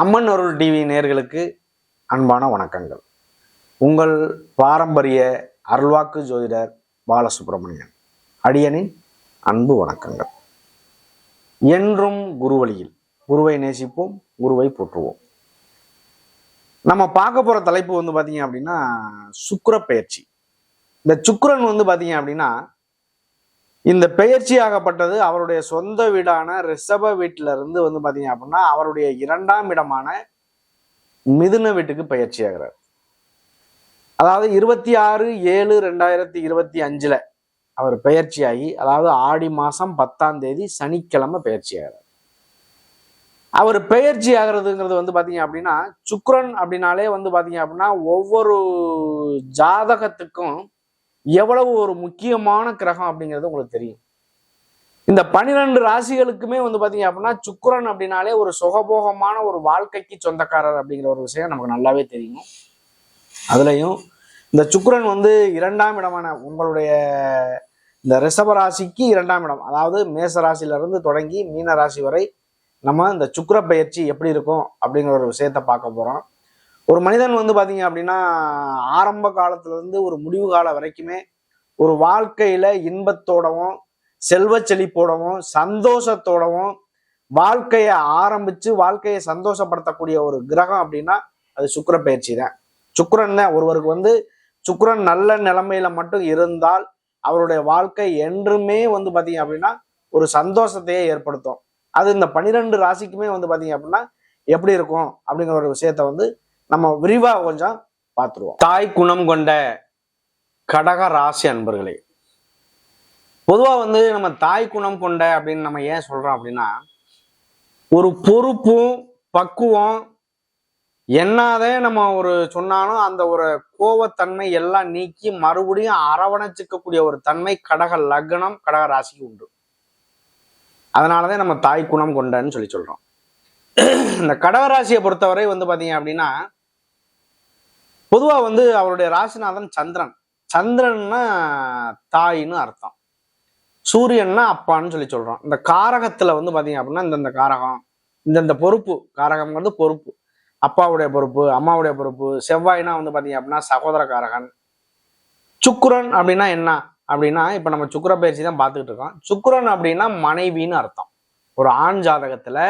அம்மன் அருள் TV நேர்களுக்கு அன்பான வணக்கங்கள். உங்கள் பாரம்பரிய அருள்வாக்கு ஜோதிடர் பாலசுப்ரமணியன். அடியனின் அன்பு வணக்கங்கள். என்றும் குருவழியில் குருவை நேசிப்போம் குருவை போற்றுவோம். நம்ம பார்க்க போகிற தலைப்பு வந்து பார்த்தீங்க அப்படின்னா சுக்கிர பயிற்சி இந்த சுக்கரன் வந்து பார்த்தீங்க அப்படின்னா இந்த பெயர்ச்சியாகப்பட்டது அவருடைய சொந்த வீடான ரிஷப வீட்டில இருந்து வந்து பாத்தீங்க அப்படின்னா அவருடைய இரண்டாம் இடமான மிதுன வீட்டுக்கு பயிற்சி ஆகிறார் அதாவது இருபத்தி ஆறு ஏழு ரெண்டாயிரத்தி இருபத்தி அஞ்சுல அவர் பெயர்ச்சியாகி அதாவது ஆடி மாசம் பத்தாம் தேதி சனிக்கிழமை பயிற்சி ஆகிறார் அவர் பெயர்ச்சி ஆகிறதுங்கிறது வந்து பாத்தீங்க அப்படின்னா சுக்ரன் அப்படின்னாலே வந்து பாத்தீங்க அப்படின்னா ஒவ்வொரு ஜாதகத்துக்கும் எவ்வளவு ஒரு முக்கியமான கிரகம் அப்படிங்கிறது உங்களுக்கு தெரியும். இந்த பனிரெண்டு ராசிகளுக்குமே வந்து பாத்தீங்க அப்படின்னா சுக்கரன் அப்படின்னாலே ஒரு சுகபோகமான ஒரு வாழ்க்கைக்கு சொந்தக்காரர் அப்படிங்கிற ஒரு விஷயம் நமக்கு நல்லாவே தெரியும். அதுலயும் இந்த சுக்கரன் வந்து இரண்டாம் இடமான உங்களுடைய இந்த ரிஷப ராசிக்கு இரண்டாம் இடம். அதாவது மேச ராசியில இருந்து தொடங்கி மீன ராசி வரை நம்ம இந்த சுக்கிர பயிற்சி எப்படி இருக்கும் அப்படிங்கிற ஒரு விஷயத்த பார்க்க போறோம். ஒரு மனிதன் வந்து பார்த்தீங்க அப்படின்னா ஆரம்ப காலத்துலேருந்து ஒரு முடிவு காலம் வரைக்குமே ஒரு வாழ்க்கையில் இன்பத்தோடவும் செல்வ செழிப்போடவும் சந்தோஷத்தோடவும் வாழ்க்கையை ஆரம்பித்து வாழ்க்கையை சந்தோஷப்படுத்தக்கூடிய ஒரு கிரகம் அப்படின்னா அது சுக்கிர பயிற்சி தான். சுக்கரன் தான். ஒருவருக்கு வந்து சுக்கரன் நல்ல நிலைமையில மட்டும் இருந்தால் அவருடைய வாழ்க்கை என்றுமே வந்து பார்த்தீங்க அப்படின்னா ஒரு சந்தோஷத்தையே ஏற்படுத்தும். அது இந்த பனிரெண்டு ராசிக்குமே வந்து பார்த்தீங்க அப்படின்னா எப்படி இருக்கும் அப்படிங்கிற ஒரு விஷயத்த வந்து நம்ம விரிவா கொஞ்சம் பார்த்துருவோம் தாய் குணம் கொண்ட கடக ராசி அன்பர்களே பொதுவா வந்து நம்ம தாய் குணம் கொண்ட அப்படின்னு நம்ம ஏன் சொல்றோம் அப்படின்னா ஒரு பொறுப்பும் பக்குவம் என்னதே நம்ம ஒரு சொன்னாலும் அந்த ஒரு கோவத்தன்மை எல்லாம் நீக்கி மறுபடியும் அரவணைச்சிக்கக்கூடிய ஒரு தன்மை கடக லக்னம் கடக ராசிக்கு உண்டு. அதனாலதான் நம்ம தாய் குணம் கொண்டன்னு சொல்லி சொல்றோம். இந்த கடகராசியை பொறுத்தவரை வந்து பாத்தீங்க அப்படின்னா பொதுவாக வந்து அவருடைய ராசிநாதன் சந்திரன். சந்திரன்னா தாயின்னு அர்த்தம். சூரியன்னா அப்பான்னு சொல்லி சொல்கிறோம் இந்த காரகத்தில் வந்து பார்த்தீங்க அப்படின்னா இந்தந்த காரகம் இந்தந்த பொறுப்பு. காரகம்ங்கிறது பொறுப்பு. அப்பாவுடைய பொறுப்பு அம்மாவுடைய பொறுப்பு. செவ்வாய்னா வந்து பார்த்தீங்க அப்படின்னா சகோதர காரகன். சுக்குரன் அப்படின்னா என்ன? அப்படின்னா இப்போ நம்ம சுக்கிர பயிற்சி தான் பார்த்துக்கிட்டு இருக்கோம். சுக்குரன் அப்படின்னா மனைவின்னு அர்த்தம். ஒரு ஆண் ஜாதகத்தில்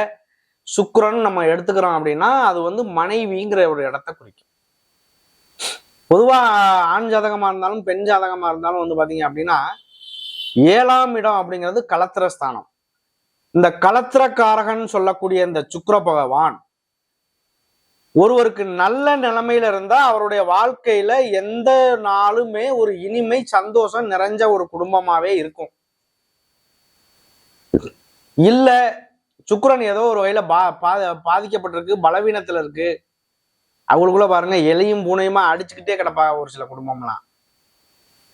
சுக்குரன் நம்ம எடுத்துக்கிறோம் அப்படின்னா அது வந்து மனைவிங்கிற ஒரு இடத்த குறிக்கும். பொதுவாக ஆண் ஜாதகமாக இருந்தாலும் பெண் ஜாதகமாக இருந்தாலும் வந்து பார்த்தீங்க அப்படின்னா ஏழாம் இடம் அப்படிங்கிறது களத்திர ஸ்தானம். இந்த களத்திரக்காரகன் சொல்லக்கூடிய இந்த சுக்கர பகவான் ஒருவருக்கு நல்ல நிலைமையில இருந்தா அவருடைய வாழ்க்கையில எந்த நாளுமே ஒரு இனிமை சந்தோஷம் நிறைஞ்ச ஒரு குடும்பமாவே இருக்கும். இல்ல சுக்கரன் ஏதோ ஒரு வகையில பா பா- பாதிக்கப்பட்டிருக்கு பலவீனத்துல இருக்கு. அவங்களுக்குள்ள பாருங்க எலையும் பூனையுமா அடிச்சுக்கிட்டே கிடப்பா ஒரு சில குடும்பம்லாம்.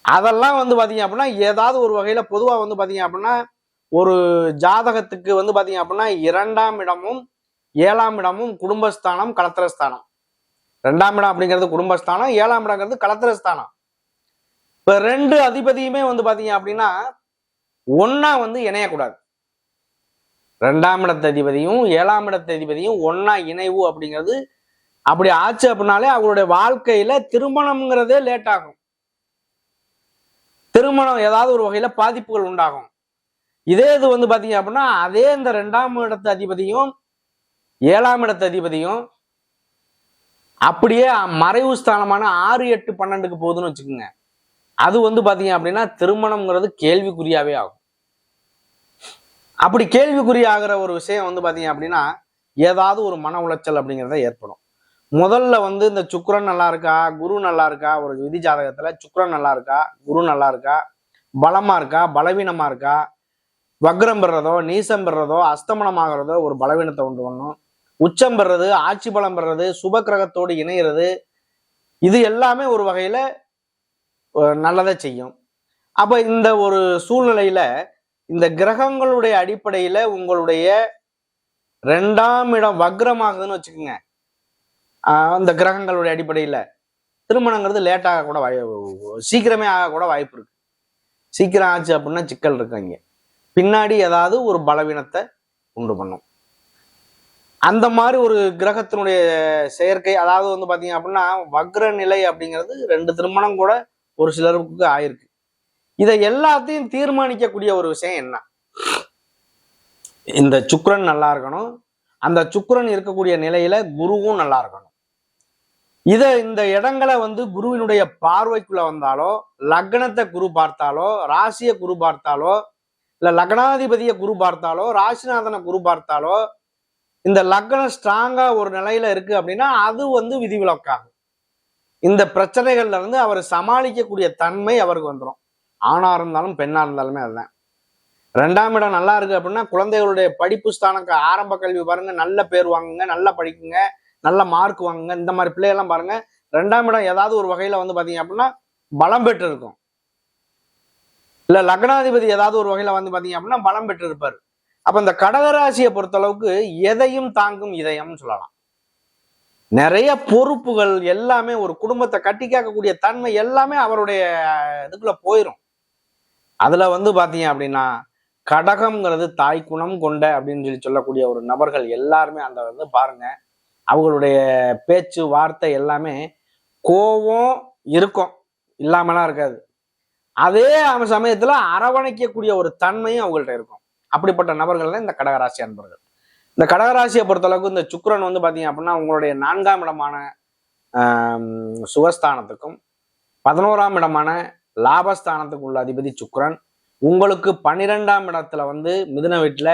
அதெல்லாம் வந்து பார்த்தீங்க அப்படின்னா ஏதாவது ஒரு வகையில் பொதுவாக வந்து பார்த்தீங்க அப்படின்னா ஒரு ஜாதகத்துக்கு வந்து பார்த்தீங்க அப்படின்னா இரண்டாம் இடமும் ஏழாம் இடமும் குடும்பஸ்தானம் கலத்திரஸ்தானம். ரெண்டாம் இடம் அப்படிங்கிறது குடும்பஸ்தானம் ஏழாம் இடங்கிறது கலத்திரஸ்தானம். இப்போ ரெண்டு அதிபதியுமே வந்து பார்த்தீங்க அப்படின்னா ஒன்னா வந்து இணையக்கூடாது. ரெண்டாம் இடத்த அதிபதியும் ஏழாம் இடத்த அதிபதியும் ஒன்னா இணைவு அப்படிங்கிறது அப்படி ஆச்சு அப்படின்னாலே அவங்களுடைய வாழ்க்கையில திருமணம்ங்கிறதே லேட் ஆகும். திருமணம் ஏதாவது ஒரு வகையில பாதிப்புகள் உண்டாகும். இதே இது வந்து பாத்தீங்க அப்படின்னா அதே இந்த ரெண்டாம் இடத்து அதிபதியும் ஏழாம் இடத்து அதிபதியும் அப்படியே மறைவு ஸ்தானமான ஆறு எட்டு பன்னெண்டுக்கு போகுதுன்னு வச்சுக்கோங்க. அது வந்து பாத்தீங்க அப்படின்னா திருமணம்ங்கிறது கேள்விக்குறியாவே ஆகும். அப்படி கேள்விக்குறி ஆகிற ஒரு விஷயம் வந்து பாத்தீங்க அப்படின்னா ஏதாவது ஒரு மன உளைச்சல் அப்படிங்கிறத ஏற்படும். முதல்ல வந்து இந்த சுக்ரன் நல்லா இருக்கா? குரு நல்லா இருக்கா? ஒரு விதி ஜாதகத்துல சுக்ரன் நல்லா இருக்கா? குரு நல்லா இருக்கா? பலமா இருக்கா? பலவீனமா இருக்கா? வக்ரம் பெறதோ நீசம் பெறதோ அஸ்தமனம் ஆகிறதோ ஒரு பலவீனத்தை உண்டு பண்ணும். உச்சம் பெறது ஆட்சி பலம் பெறது சுப கிரகத்தோடு இணையிறது இது எல்லாமே ஒரு வகையில நல்லதை செய்யும். அப்ப இந்த ஒரு சூழ்நிலையில இந்த கிரகங்களுடைய அடிப்படையில உங்களுடைய ரெண்டாம் இடம் வக்ரமாகுதுன்னு வச்சுக்கோங்க. அந்த கிரகங்களுடைய அடிப்படையில திருமணங்கிறது லேட்டாக கூட வாய் சீக்கிரமே ஆக கூட வாய்ப்பு இருக்கு. சீக்கிரம் ஆச்சு அப்படின்னா சிக்கல் இருக்கு அங்கே. பின்னாடி ஏதாவது ஒரு பலவீனத்தை உண்டு பண்ணும். அந்த மாதிரி ஒரு கிரகத்தினுடைய செயற்கை அதாவது வந்து பார்த்தீங்க அப்படின்னா வக்ர நிலை அப்படிங்கிறது ரெண்டு திருமணம் கூட ஒரு சிலருக்கு ஆயிருக்கு. இதை எல்லாத்தையும் தீர்மானிக்கக்கூடிய ஒரு விஷயம் என்ன? இந்த சுக்ரன் நல்லா இருக்கணும். அந்த சுக்ரன் இருக்கக்கூடிய நிலையில குருவும் நல்லா இருக்கணும். இத இந்த இடங்களை வந்து குருவினுடைய பார்வைக்குள்ள வந்தாலோ லக்னத்தை குரு பார்த்தாலோ ராசியை குரு பார்த்தாலோ இல்ல லக்னாதிபதியை குரு பார்த்தாலோ ராசிநாதனை குரு பார்த்தாலோ இந்த லக்னம் ஸ்ட்ராங்கா ஒரு நிலையில இருக்கு அப்படின்னா அது வந்து விதிவிலக்காகும். இந்த பிரச்சனைகள்ல இருந்து அவர் சமாளிக்கக்கூடிய தன்மை அவருக்கு வந்துடும் ஆணா இருந்தாலும் பெண்ணா இருந்தாலுமே அதுதான். ரெண்டாம் இடம் நல்லா இருக்கு அப்படின்னா குழந்தைகளுடைய படிப்பு ஸ்தானக்கு ஆரம்ப கல்வி பாருங்க நல்ல பேர் வாங்குங்க நல்லா படிக்குங்க. நல்ல மார்க் வாங்குங்க. இந்த மாதிரி பிள்ளையெல்லாம் பாருங்க. ரெண்டாம் இடம் ஏதாவது ஒரு வகையில வந்து பாத்தீங்க அப்படின்னா பலம் பெற்று இருக்கும் இல்ல லக்னாதிபதி ஏதாவது ஒரு வகையில வந்து பாத்தீங்க அப்படின்னா பலம் பெற்று இருப்பாரு அப்ப இந்த கடகராசியை பொறுத்தளவுக்கு எதையும் தாங்கும் இதயம்னு சொல்லலாம். நிறைய பொறுப்புகள் எல்லாமே ஒரு குடும்பத்தை கட்டி கேட்கக்கூடிய தன்மை எல்லாமே அவருடைய இதுக்குள்ள போயிடும் அதுல வந்து பாத்தீங்க அப்படின்னா கடகம்ங்கிறது தாய் குணம் கொண்ட அப்படின்னு சொல்லி சொல்லக்கூடிய ஒரு நபர்கள் எல்லாருமே அந்த வந்து பாருங்க அவங்களுடைய பேச்சு வார்த்தை எல்லாமே கோபம் இருக்கும். இல்லாமலாம் இருக்காது. அதே சமயத்துல அரவணைக்கக்கூடிய ஒரு தன்மையும் அவங்கள்ட்ட இருக்கும். அப்படிப்பட்ட நபர்கள் தான் இந்த கடகராசி அன்பர்கள். இந்த கடகராசியை பொறுத்தளவுக்கு இந்த சுக்கரன் வந்து பாத்தீங்க அப்படின்னா உங்களுடைய நான்காம் இடமான சுகஸ்தானத்துக்கும் பதினோராம் இடமான லாபஸ்தானத்துக்கு உள்ள அதிபதி சுக்கரன். உங்களுக்கு பன்னிரெண்டாம் இடத்துல வந்து மிதுன வீட்டுல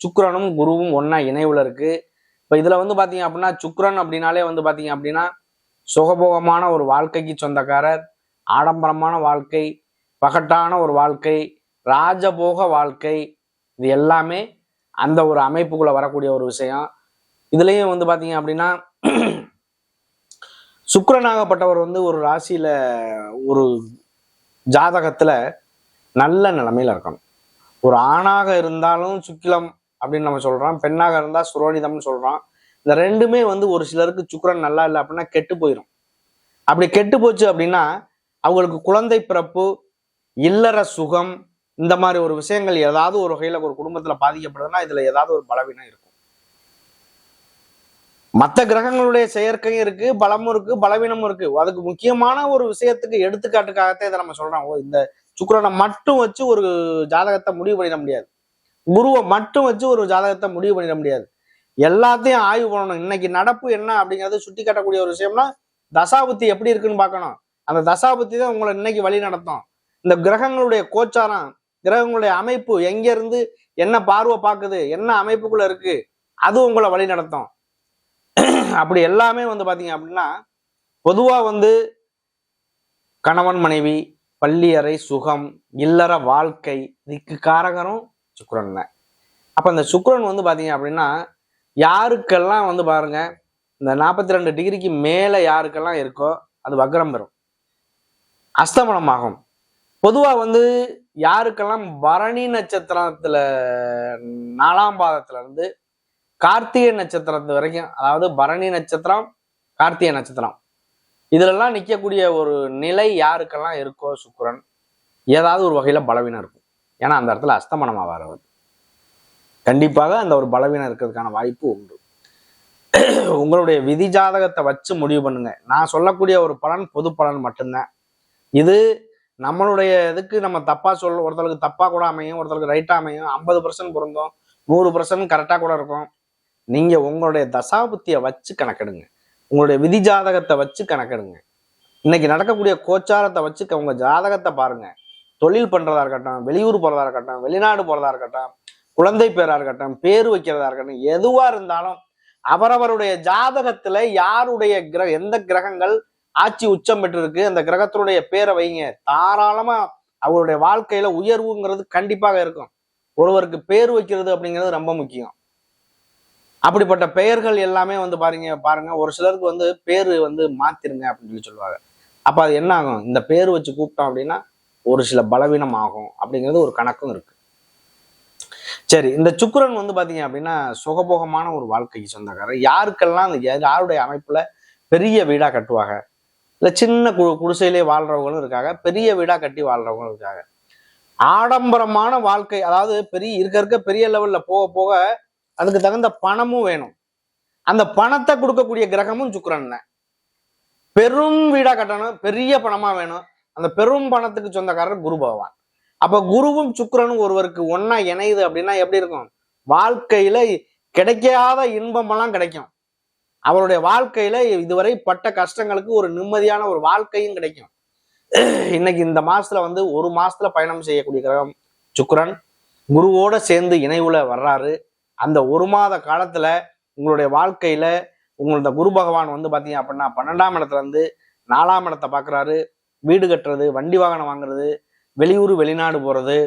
சுக்கரனும் குருவும் ஒன்றா இணைவுல இருக்கு. இப்போ இதில் வந்து பார்த்தீங்க அப்படின்னா சுக்ரன் அப்படின்னாலே வந்து பார்த்தீங்க அப்படின்னா சுகபோகமான ஒரு வாழ்க்கைக்கு சொந்தக்காரர் ஆடம்பரமான வாழ்க்கை பகட்டான ஒரு வாழ்க்கை ராஜபோக வாழ்க்கை இது எல்லாமே அந்த ஒரு அமைப்புக்குள்ளே வரக்கூடிய ஒரு விஷயம். இதுலேயும் வந்து பார்த்தீங்க அப்படின்னா சுக்கரனாகப்பட்டவர் வந்து ஒரு ராசியில் ஒரு ஜாதகத்தில் நல்ல நிலைமையில இருக்கணும். ஒரு ஆணாக இருந்தாலும் சுக்கிலம் அப்படின்னு நம்ம சொல்றோம். பெண்ணாக இருந்தா சுரோனிதம்னு சொல்றோம். இந்த ரெண்டுமே வந்து ஒரு சிலருக்கு சுக்கரன் நல்லா இல்லை அப்படின்னா கெட்டு போயிடும் அப்படி கெட்டு போச்சு அப்படின்னா அவங்களுக்கு குழந்தை பிறப்பு இல்லற சுகம் இந்த மாதிரி ஒரு விஷயங்கள் ஏதாவது ஒரு வகையில ஒரு குடும்பத்துல பாதிக்கப்படுதுன்னா இதுல ஏதாவது ஒரு பலவீனம் இருக்கும். மற்ற கிரகங்களுடைய செயற்கையும் இருக்கு பலமும் இருக்கு பலவீனமும் இருக்கு. அதுக்கு முக்கியமான ஒரு விஷயத்துக்கு எடுத்துக்காட்டுக்காகத்தான் இதை நம்ம சொல்றோம். ஓ, இந்த சுக்கரனை மட்டும் வச்சு ஒரு ஜாதகத்தை முடிவு பண்ணிட முடியாது. குருவை மட்டும் வச்சு ஒரு ஜாதகத்தை முடிவு பண்ணிட முடியாது. எல்லாத்தையும் ஆய்வு பண்ணணும். இன்னைக்கு நடப்பு என்ன அப்படிங்கிறது சுட்டி காட்டக்கூடிய ஒரு விஷயம்னா தசாபுத்தி எப்படி இருக்குன்னு பார்க்கணும். அந்த தசாபுத்தி தான் உங்களை இன்னைக்கு வழி நடத்தும். இந்த கிரகங்களுடைய கோச்சாரம் கிரகங்களுடைய அமைப்பு எங்க இருந்து என்ன பார்வை பார்க்குது என்ன அமைப்புக்குள்ள இருக்கு அது உங்களை வழி நடத்தும். அப்படி எல்லாமே வந்து பாத்தீங்க அப்படின்னா பொதுவா வந்து கணவன் மனைவி பள்ளியறை சுகம் இல்லற வாழ்க்கை இதுக்கு காரகரும் சுக்கரன்ல அப்போ இந்த சுக்கிரன் வந்து பார்த்தீங்க அப்படின்னா யாருக்கெல்லாம் வந்து பாருங்க இந்த நாற்பத்தி ரெண்டு டிகிரிக்கு மேலே யாருக்கெல்லாம் இருக்கோ அது வக்ரம் பெறும். அஸ்தமனமாகும். பொதுவாக வந்து யாருக்கெல்லாம் பரணி நட்சத்திரத்தில் நாலாம் பாதத்துல இருந்து கார்த்திகை நட்சத்திரத்து வரைக்கும் அதாவது பரணி நட்சத்திரம் கார்த்திகை நட்சத்திரம் இதுலெல்லாம் நிற்கக்கூடிய ஒரு நிலை யாருக்கெல்லாம் இருக்கோ சுக்கரன் ஏதாவது ஒரு வகையில் பலவீனம் இருக்கும். ஏன்னா அந்த இடத்துல அஸ்தமனமாக வரவர் கண்டிப்பாக அந்த ஒரு பலவீனம் இருக்கிறதுக்கான வாய்ப்பு உண்டு. உங்களுடைய விதி ஜாதகத்தை வச்சு முடிவு பண்ணுங்க. நான் சொல்லக்கூடிய ஒரு பலன் பொது பலன் மட்டும்தான். இது நம்மளுடைய இதுக்கு நம்ம தப்பா சொல்ல ஒருத்தருக்கு தப்பா கூட அமையும் ஒருத்தருக்கு ரைட்டா அமையும். ஐம்பது பர்சன்ட் பிறந்தோம் நூறு பர்சன்ட் கரெக்டா கூட இருக்கும். நீங்க உங்களுடைய தசாபுத்தியை வச்சு கணக்கெடுங்க. உங்களுடைய விதி ஜாதகத்தை வச்சு கணக்கெடுங்க. இன்னைக்கு நடக்கக்கூடிய கோச்சாரத்தை வச்சு உங்க ஜாதகத்தை பாருங்க. தொழில் பண்றதா இருக்கட்டும் வெளியூர் போறதா இருக்கட்டும் வெளிநாடு போறதா இருக்கட்டும் குழந்தை பேரா இருக்கட்டும் பேர் வைக்கிறதா இருக்கட்டும் எதுவா இருந்தாலும் அவரவருடைய ஜாதகத்துல யாருடைய கிரக எந்த கிரகங்கள் ஆட்சி உச்சம் பெற்றிருக்கு அந்த கிரகத்தினுடைய பேரை வைங்க. தாராளமா அவருடைய வாழ்க்கையில உயர்வுங்கிறது கண்டிப்பாக இருக்கும். ஒருவருக்கு பேர் வைக்கிறது அப்படிங்கிறது ரொம்ப முக்கியம். அப்படிப்பட்ட பெயர்கள் எல்லாமே வந்து பாருங்க பாருங்க. ஒரு சிலருக்கு வந்து பேரு வந்து மாத்திருங்க அப்படின்னு சொல்லி சொல்லுவாங்க. அப்ப அது என்ன ஆகும்? இந்த பேர் வச்சு கூப்பிட்டோம் அப்படின்னா ஒரு சில பலவீனம் ஆகும் அப்படிங்கிறது ஒரு கணக்கும் இருக்கு. சரி இந்த சுக்கரன் வந்து பாத்தீங்க அப்படின்னா சுகபோகமான ஒரு வாழ்க்கைக்கு சொந்தக்காரர். யாருக்கெல்லாம் அந்த யாருடைய அமைப்புல பெரிய வீடா கட்டுவாங்க? இல்ல சின்ன கு குடிசையிலே வாழ்றவங்களும் இருக்காங்க பெரிய வீடா கட்டி வாழ்றவங்களும் இருக்காங்க. ஆடம்பரமான வாழ்க்கை அதாவது பெரிய இருக்க இருக்க பெரிய லெவல்ல போக போக அதுக்கு தகுந்த பணமும் வேணும். அந்த பணத்தை கொடுக்கக்கூடிய கிரகமும் சுக்கரன் தான். பெரும் வீடா கட்டணும் பெரிய பணமா வேணும். அந்த பெரும் பணத்துக்கு சொந்தக்காரர் குரு பகவான். அப்ப குருவும் சுக்கரனும் ஒருவருக்கு ஒன்னா இணையுது அப்படின்னா எப்படி இருக்கும்? வாழ்க்கையில கிடைக்காத இன்பமெல்லாம் கிடைக்கும். அவருடைய வாழ்க்கையில இதுவரை பட்ட கஷ்டங்களுக்கு ஒரு நிம்மதியான ஒரு வாழ்க்கையும் கிடைக்கும். இன்னைக்கு இந்த மாசத்துல வந்து ஒரு மாசத்துல பயணம் செய்யக்கூடிய கிரகம் சுக்கரன். குருவோட சேர்ந்து இணைவுல வர்றாரு. அந்த ஒரு மாத காலத்துல உங்களுடைய வாழ்க்கையில உங்களோட குரு பகவான் வந்து பாத்தீங்க அப்படின்னா பன்னெண்டாம் இடத்துல இருந்து நாலாம் இடத்தை பாக்குறாரு. வீடு கட்டுறது வண்டி வாகனம் வாங்குறது வெளியூர் வெளிநாடு போகிறது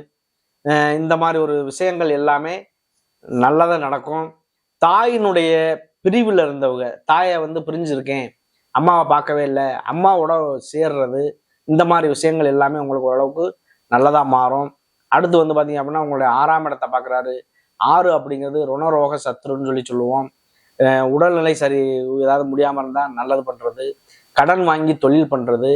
இந்த மாதிரி ஒரு விஷயங்கள் எல்லாமே நல்லதாக நடக்கும். தாயினுடைய பிரிவில் இருந்தவங்க தாயை வந்து பிரிஞ்சிருக்கேன் அம்மாவை பார்க்கவே இல்லை அம்மாவோட சேர்றது இந்த மாதிரி விஷயங்கள் எல்லாமே உங்களுக்கு ஓரளவுக்கு நல்லதாக மாறும். அடுத்து வந்து பார்த்தீங்க அப்படின்னா உங்களுடைய ஆறாம் இடத்தை பார்க்குறாரு. ஆறு அப்படிங்கிறது ருணரோக சத்துருன்னு சொல்லி சொல்லுவோம். உடல்நிலை சரி ஏதாவது முடியாமல் இருந்தால் நல்லது பண்ணுறது கடன் வாங்கி தொழில் பண்ணுறது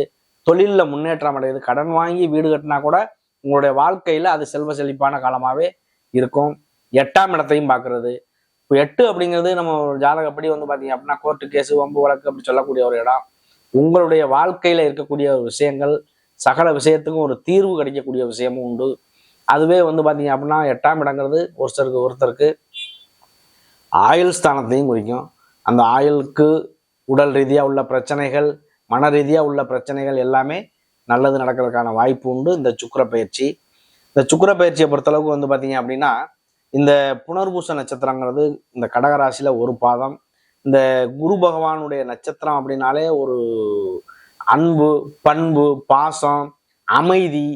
தொழிலில் முன்னேற்றம் அடையுது கடன் வாங்கி வீடு கட்டினா கூட உங்களுடைய வாழ்க்கையில் அது செல்வ செழிப்பான காலமாகவே இருக்கும். எட்டாம் இடத்தையும் பார்க்கறது. இப்போ எட்டு அப்படிங்கிறது நம்ம ஜாதகப்படி வந்து பார்த்தீங்க அப்படின்னா கோர்ட்டு கேஸு வம்பு வழக்கு அப்படி சொல்லக்கூடிய ஒரு இடம். உங்களுடைய வாழ்க்கையில் இருக்கக்கூடிய ஒரு விஷயங்கள் சகல விஷயத்துக்கும் ஒரு தீர்வு கிடைக்கக்கூடிய விஷயமும் உண்டு. அதுவே வந்து பார்த்தீங்க அப்படின்னா எட்டாம் இடங்கிறது ஒருத்தருக்கு ஒருத்தருக்கு ஆயுள் ஸ்தானத்தையும் குறிக்கும். அந்த ஆயுளுக்கு உடல் ரீதியாக உள்ள பிரச்சனைகள் மன ரீதியாக உள்ள பிரச்சனைகள் எல்லாமே நல்லது நடக்கிறதுக்கான வாய்ப்பு உண்டு. இந்த சுக்கிர பயிற்சி இந்த சுக்கிர பயிற்சியை பொறுத்தளவுக்கு வந்து பார்த்தீங்க அப்படின்னா இந்த புனர்பூச நட்சத்திரங்கிறது இந்த கடகராசியில் ஒரு பாதம். இந்த குரு பகவானுடைய நட்சத்திரம் அப்படின்னாலே ஒரு அன்பு பண்பு பாசம் அமைதி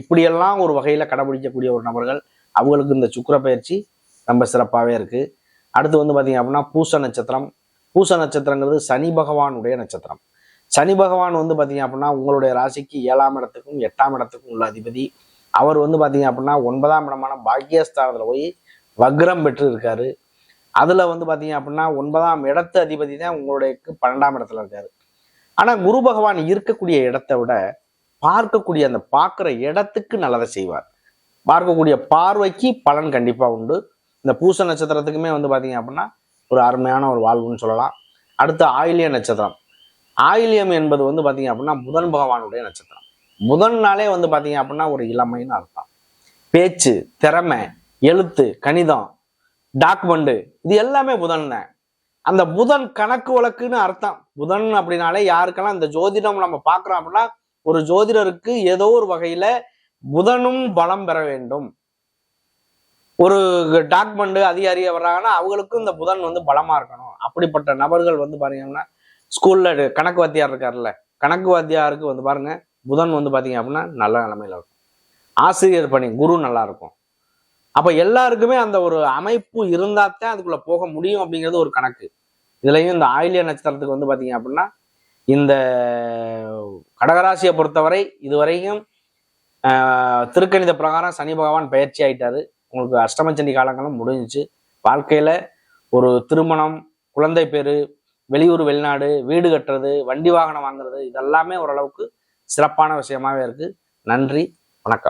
இப்படியெல்லாம் ஒரு வகையில் கடைபிடிக்கக்கூடிய ஒரு நபர்கள். அவங்களுக்கு இந்த சுக்கிர பயிற்சி ரொம்ப சிறப்பாகவே இருக்குது அடுத்து வந்து பார்த்தீங்க அப்படின்னா பூச நட்சத்திரம். பூச நட்சத்திரங்கிறது சனி பகவானுடைய நட்சத்திரம். சனி பகவான் வந்து பார்த்தீங்க அப்படின்னா உங்களுடைய ராசிக்கு ஏழாம் இடத்துக்கும் எட்டாம் இடத்துக்கும் உள்ள அதிபதி. அவர் வந்து பார்த்தீங்க அப்படின்னா ஒன்பதாம் இடமான பாக்கியஸ்தானத்தில் போய் வக்ரம் பெற்று இருக்காரு அதில் வந்து பார்த்தீங்க அப்படின்னா ஒன்பதாம் இடத்து அதிபதி தான் உங்களுடைய பன்னெண்டாம் இடத்துல இருக்காரு. ஆனால் குரு பகவான் இருக்கக்கூடிய இடத்தை விட பார்க்கக்கூடிய அந்த பார்க்குற இடத்துக்கு நல்லதை செய்வார். பார்க்கக்கூடிய பார்வைக்கு பலன் கண்டிப்பாக உண்டு. இந்த பூச நட்சத்திரத்துக்குமே வந்து பார்த்தீங்க அப்படின்னா ஒரு அருமையான ஒரு வாழ்வுன்னு சொல்லலாம். அடுத்து ஆயிலிய நட்சத்திரம். ஆயிலியம் என்பது வந்து பார்த்தீங்க அப்படின்னா புதன் பகவானுடைய நட்சத்திரம். புதன்னாலே வந்து பார்த்தீங்க அப்படின்னா ஒரு இளமைன்னு அர்த்தம். பேச்சு திறமை எழுத்து கணிதம் டாக்குமெண்ட் இது எல்லாமே புதன் தான். அந்த புதன் கணக்கு வழக்குன்னு அர்த்தம். புதன் அப்படின்னாலே யாருக்கெல்லாம் இந்த ஜோதிடம் நம்ம பார்க்குறோம் அப்படின்னா ஒரு ஜோதிடருக்கு ஏதோ ஒரு வகையில புதனும் பலம் பெற வேண்டும். ஒரு டாக்குமெண்ட் அதிகாரியா வர்றாங்கன்னா அவங்களுக்கும் இந்த புதன் வந்து பலமா இருக்கணும். அப்படிப்பட்ட நபர்கள் வந்து பாத்தீங்கன்னா ஸ்கூல்ல கணக்கு வாத்தியார் இருக்கார்ல கணக்கு வாத்தியாருக்கு வந்து பாருங்க புதன் வந்து பாத்தீங்க அப்படின்னா நல்ல நிலைமையில இருக்கும். ஆசிரியர் பணி குரு நல்லா இருக்கும். அப்ப எல்லாருக்குமே அந்த ஒரு அமைப்பு இருந்தாத்தான் அதுக்குள்ள போக முடியும் அப்படிங்கிறது ஒரு கணக்கு. இதுலயும் இந்த ஆயிலிய நட்சத்திரத்துக்கு வந்து பாத்தீங்க அப்படின்னா இந்த கடகராசியை பொறுத்தவரை இதுவரையும் திருக்கணித பிரகாரம் சனி பகவான் பயிற்சி ஆயிட்டாரு. உங்களுக்கு அஷ்டமச்சண்டி காலங்களும் முடிஞ்சுச்சு. வாழ்க்கையில ஒரு திருமணம் குழந்தை பேரு வெளியூர் வெளிநாடு வீடு கட்டுறது வண்டி வாகனம் வாங்குறது இதெல்லாமே ஓரளவுக்கு சிறப்பான விஷயமாவே இருக்கு. நன்றி.